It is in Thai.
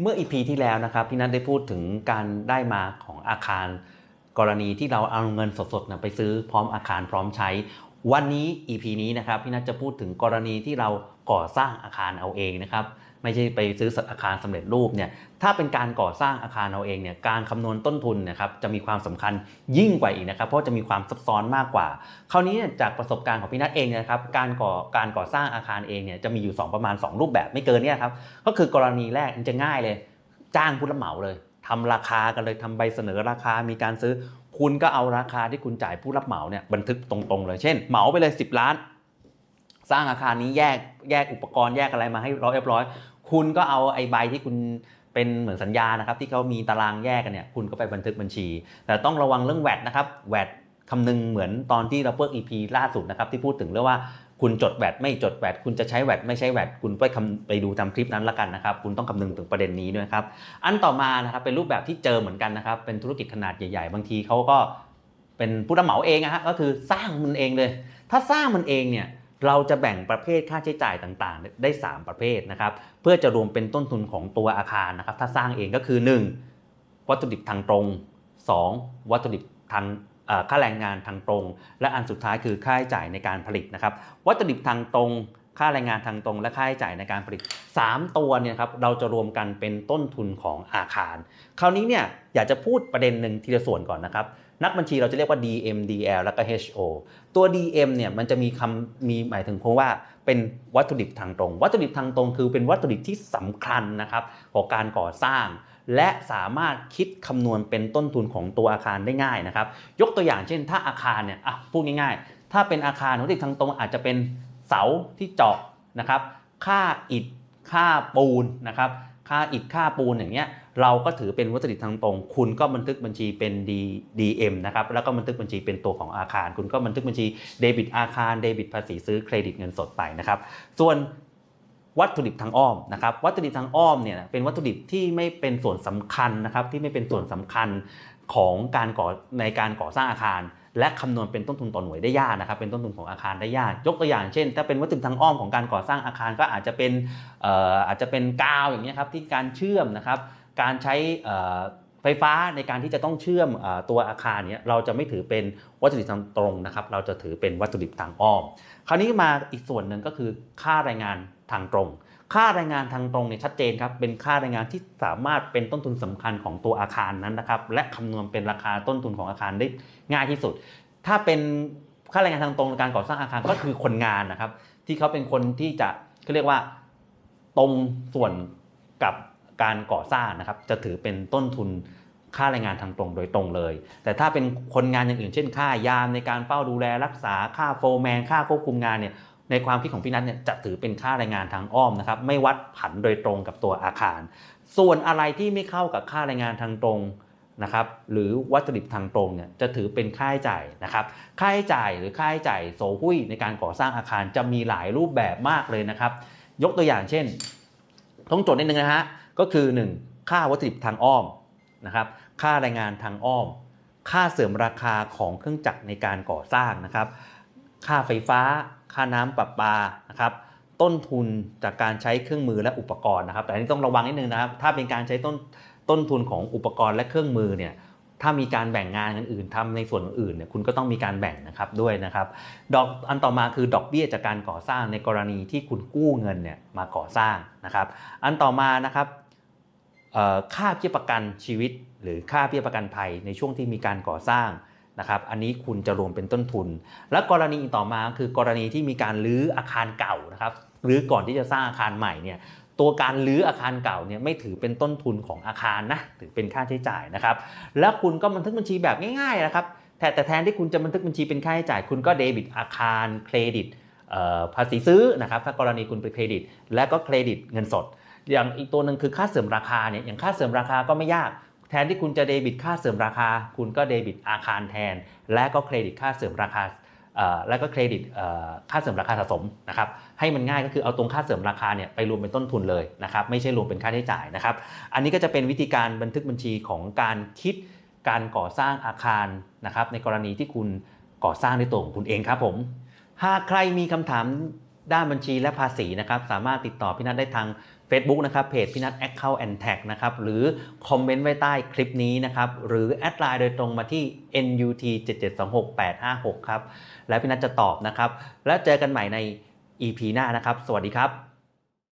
เมื่อ EP ที่แล้วนะครับพี่นัทได้พูดถึงการได้มาของอาคาร กรณีที่เราเอาเงินสดๆนะไปซื้อพร้อมอาคารพร้อมใช้ วันนี้ EP นี้นะครับพี่นัทจะพูดถึงกรณีที่เราก่อสร้างอาคารเอาเองนะครับ ไม่ใช่ไปซื้ออาคารสำเร็จรูปเนี่ยถ้าเป็นการก่อสร้างอาคารเอาเองเนี่ยการคำนวณต้นทุนนะครับจะมีความสำคัญยิ่งกว่าอีกนะครับ เพราะจะมีความซับซ้อนมากกว่า คราวนี้เนี่ยจากประสบการณ์ของพี่นัทเองนะครับการก่อการก่อสร้างอาคารเองเนี่ยจะมีอยู่ 2 ประมาณ 2 รูปแบบไม่เกินเนี่ยครับก็คือกรณีแรกมันจะง่ายเลย จ้างผู้รับเหมาเลยทำราคากันเลยทำใบเสนอราคามีการซื้อ คุณก็เอาราคาที่คุณจ่ายผู้รับเหมาเนี่ยบันทึกตรงๆเลยเช่นเหมาไปเลย 10 ล้าน สร้างอาคารนี้แยกแยกอุปกรณ์แยกอะไรมาให้ร้อยเรียบร้อย คุณก็เอาไอ้ใบที่คุณเป็นเหมือนสัญญานะครับที่เขามีตารางแยกกันเนี่ยคุณก็ไปบันทึกบัญชี แต่ต้องระวังเรื่องแวดนะครับแวดคำนึงเหมือนตอนที่เราเปิด EP ล่าสุดนะครับที่พูดถึงเรื่องว่าคุณจดแวดไม่จดแวดคุณจะใช้แวดไม่ใช้แวดคุณไปคำไปดูทำคลิปนั้นละกันนะครับ คุณต้องคำนึงถึงประเด็นนี้ด้วยครับ อันต่อมานะครับเป็นรูปแบบที่เจอเหมือนกันนะครับ เป็นธุรกิจขนาดใหญ่ ๆ บางทีเขาก็เป็นผู้รับเหมาเองนะฮะก็คือสร้างมันเองเลย ถ้าสร้างมันเองเนี่ย เราจะแบ่งประเภทค่าใช้จ่ายต่างๆ ได้ 3 ประเภทนะครับเพื่อจะรวมเป็นต้นทุนของตัวอาคารนะครับถ้าสร้างเองก็คือ 1. วัตถุดิบทางตรง 2. วัตถุดิบทางค่าแรงงานทางตรง และอันสุดท้ายคือค่าใช้จ่ายในการผลิตนะครับวัตถุดิบทางตรง ค่าแรงงานทางตรงและค่าใช้จ่ายในการผลิต 3 ตัวเนี่ยครับเราจะรวมกันเป็นต้นทุนของอาคาร คราวนี้เนี่ยอยากจะพูดประเด็นหนึ่งทีละส่วนก่อนนะครับ นักบัญชีเราจะเรียกว่า DM DL แล้วก็ HO ตัว DM เนี่ยมันจะมีคำมีหมายถึงคำว่าเป็นวัตถุดิบทางตรง วัตถุดิบทางตรงคือเป็นวัตถุดิบที่สำคัญนะครับของการก่อสร้าง และสามารถคิดคำนวณเป็นต้นทุนของตัวอาคารได้ง่ายนะครับ ยกตัวอย่างเช่น ถ้าอาคารเนี่ยอะพูดง่ายๆ ถ้าเป็นอาคารวัตถุดิบทางตรงอาจจะเป็น เสาที่เจาะนะครับ ค่าอิฐค่าปูนนะครับ ค่าอิฐค่าปูนอย่างเงี้ยเราก็ถือเป็นวัตถุดิบทางตรง คุณก็บันทึกบัญชีเป็น D DM นะครับ แล้วก็บันทึกบัญชีเป็นตัวของอาคาร คุณก็บันทึกบัญชีเดบิตอาคารเดบิตภาษีซื้อเครดิตเงินสดไปนะครับ ส่วนวัตถุดิบทางอ้อมนะครับ วัตถุดิบทางอ้อมเนี่ยเป็นวัตถุดิบที่ไม่เป็นส่วนสำคัญนะครับ ที่ไม่เป็นส่วนสำคัญของการก่อในการก่อสร้างอาคาร และคำนวณเป็นต้นทุนต่อหน่วยได้ยากนะครับเป็นต้นทุนของอาคารได้ยากยกตัวอย่างเช่น ถ้าเป็นวัตถุดิบทางอ้อมของการก่อสร้างอาคารก็อาจจะเป็นอาจจะเป็นกาวอย่างเงี้ครับที่การเชื่อมนะครับการใช้ไฟฟ้าในการที่จะต้องเชื่อมตัวอาคารเนี้ยเราจะไม่ถือเป็นวัตถุดิบทางตรงนะครับ เราจะถือเป็นวัตถุดิบทางอ้อม คราวนี้มาอีกส่วนหนึ่งก็คือค่าแรงงานทางตรง ค่าแรงงานทางตรงเนี่ยชัดเจนครับเป็นค่าแรงงานที่สามารถเป็นต้นทุนสำคัญของตัวอาคารนั้นนะครับและคำนวณเป็นราคาต้นทุนของอาคารได้ง่ายที่สุด ถ้าเป็นค่าแรงงานทางตรงในการก่อสร้างอาคารก็คือคนงานนะครับ ที่เขาเป็นคนที่จะเขาเรียกว่าตรงส่วนกับการก่อสร้างนะครับ จะถือเป็นต้นทุนค่าแรงงานทางตรงโดยตรงเลย แต่ถ้าเป็นคนงานอย่างอื่นเช่น ค่ายามในการเฝ้าดูแลรักษาค่าโฟร์แมนค่าควบคุมงานเนี่ย ในความคิดของพี่นัทเนี่ยจะถือเป็นค่าแรงงานทางอ้อมนะครับไม่วัดผันโดยตรงกับตัวอาคาร ส่วนอะไรที่ไม่เข้ากับค่าแรงงานทางตรงนะครับหรือวัตถุดิบทางตรงเนี่ยจะถือเป็นค่าใช้จ่ายนะครับค่าใช้จ่ายหรือค่าใช้จ่ายโซหุ้ยในการก่อสร้างอาคารจะมีหลายรูปแบบมากเลยนะครับ ยกตัวอย่างเช่นต้องจดนิดนึงนะฮะก็คือ 1. ค่าวัตถุดิบทางอ้อมนะครับค่าแรงงานทางอ้อม ค่าเสริมราคาของเครื่องจักรในการก่อสร้างนะครับ ค่าไฟฟ้า ค่าน้ำประปานะครับต้นทุนจากการใช้เครื่องมือและอุปกรณ์นะครับ แต่นี้ต้องระวังนิดนึงนะครับ ถ้าเป็นการใช้ต้นต้นทุนของอุปกรณ์และเครื่องมือเนี่ยถ้ามีการแบ่งงานกันอื่นๆทำในส่วนอื่นเนี่ยคุณก็ต้องมีการแบ่งนะครับด้วยนะครับ ดอกอันต่อมาคือดอกเบี้ยจากการก่อสร้างในกรณีที่คุณกู้เงินเนี่ยมาก่อสร้างนะครับ อันต่อมานะครับค่าเบี้ยประกันชีวิต หรือค่าเบี้ยประกันภัยในช่วงที่มีการก่อสร้าง นะครับอันนี้คุณจะรวมเป็นต้นทุน และกรณีต่อมาคือกรณีที่มีการรื้ออาคารเก่านะครับหรือก่อนที่จะสร้างอาคารใหม่เนี่ยตัวการรื้ออาคารเก่าเนี่ยไม่ถือเป็นต้นทุนของอาคารนะถือเป็นค่าใช้จ่ายนะครับ แล้วคุณก็บันทึกบัญชีแบบง่ายๆนะครับแต่แต่แทนที่คุณจะบันทึกบัญชีเป็นค่าใช้จ่าย คุณก็เดบิตอาคารเครดิตภาษีซื้อนะครับถ้ากรณีคุณเป็นเครดิต และก็เครดิตเงินสด อย่างอีกตัวหนึ่งคือค่าเสริมราคาเนี่ยอย่างค่าเสริมราคาก็ไม่ยาก แทนที่คุณจะเดบิตค่าเสริมราคา คุณก็เดบิตอาคารแทน และก็เครดิตค่าเสริมราคาและก็เครดิตค่าเสริมราคาสะสมนะครับให้มันง่ายก็คือเอาตรงค่าเสริมราคาเนี่ยไปรวมเป็นต้นทุนเลยนะครับไม่ใช่รวมเป็นค่าใช้จ่ายนะครับอันนี้ก็จะเป็นวิธีการบันทึกบัญชีของการคิดการก่อสร้างอาคารนะครับในกรณีที่คุณก่อสร้างด้วยตัวของคุณเองครับผมหากใครมีคำถามด้านบัญชีและภาษีนะครับสามารถติดต่อพี่นัทได้ทาง Facebook นะครับเพจพี่นัท Account and Tag นะครับหรือคอมเมนต์ไว้ใต้คลิปนี้นะครับหรือแอดไลน์โดยตรงมาที่ NUT 7726856 ครับ แล้วพี่นัทจะตอบนะครับ แล้วเจอกันใหม่ใน EP หน้านะครับ สวัสดีครับ